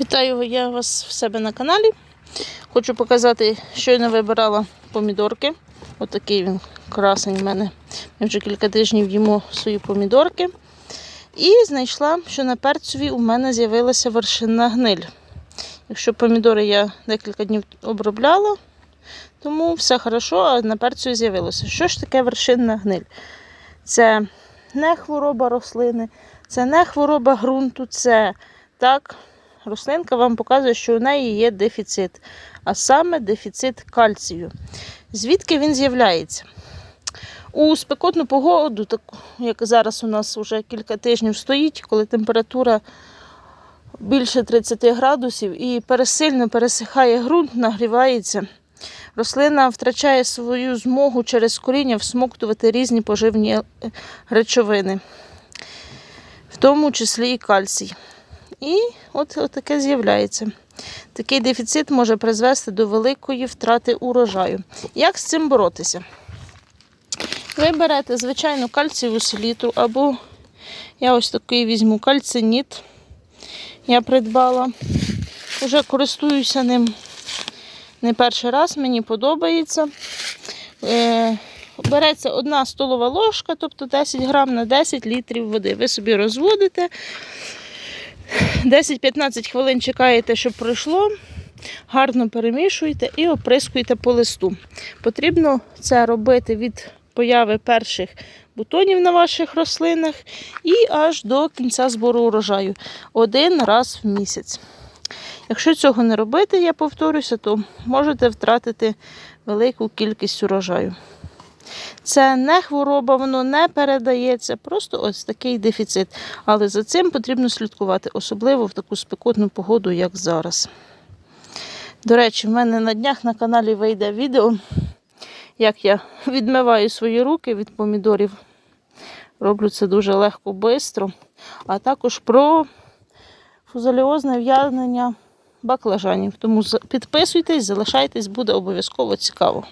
Вітаю я вас в себе на каналі. Хочу показати, щойно вибирала помідорки. Отакий він красень в мене. Ми вже кілька тижнів їмо свої помідорки. І знайшла, що на перцеві у мене з'явилася вершинна гниль. Якщо помідори я декілька днів обробляла, тому все хорошо, а на перцю з'явилося. Що ж таке вершинна гниль? Це не хвороба рослини, це не хвороба ґрунту, це так, рослинка вам показує, що у неї є дефіцит, а саме дефіцит кальцію. Звідки він з'являється? У спекотну погоду, так як зараз у нас вже кілька тижнів стоїть, коли температура більше 30 градусів і пересильно пересихає ґрунт, нагрівається. Рослина втрачає свою змогу через коріння всмоктувати різні поживні е, речовини, в тому числі і кальцій. І от, от таке з'являється. Такий дефіцит може призвести до великої втрати урожаю. Як з цим боротися? Ви берете звичайну кальцієву селітру, або я ось такий візьму кальциніт. Я придбала. Уже користуюся ним не перший раз, мені подобається. Е, береться одна столова ложка, тобто 10 грам на 10 літрів води. Ви собі розводите. 10-15 хвилин чекаєте, щоб пройшло. Гарно перемішуєте і оприскуєте по листу. Потрібно це робити від появи перших бутонів на ваших рослинах і аж до кінця збору урожаю один раз в місяць. Якщо цього не робити, я повторюся, то можете втратити велику кількість урожаю. Це не хвороба, воно не передається, просто ось такий дефіцит. Але за цим потрібно слідкувати, особливо в таку спекотну погоду, як зараз. До речі, в мене на днях на каналі вийде відео, як я відмиваю свої руки від помідорів. Роблю це дуже легко, швидко. А також про фузоліозне в'язнення баклажанів. Тому підписуйтесь, залишайтесь, буде обов'язково цікаво.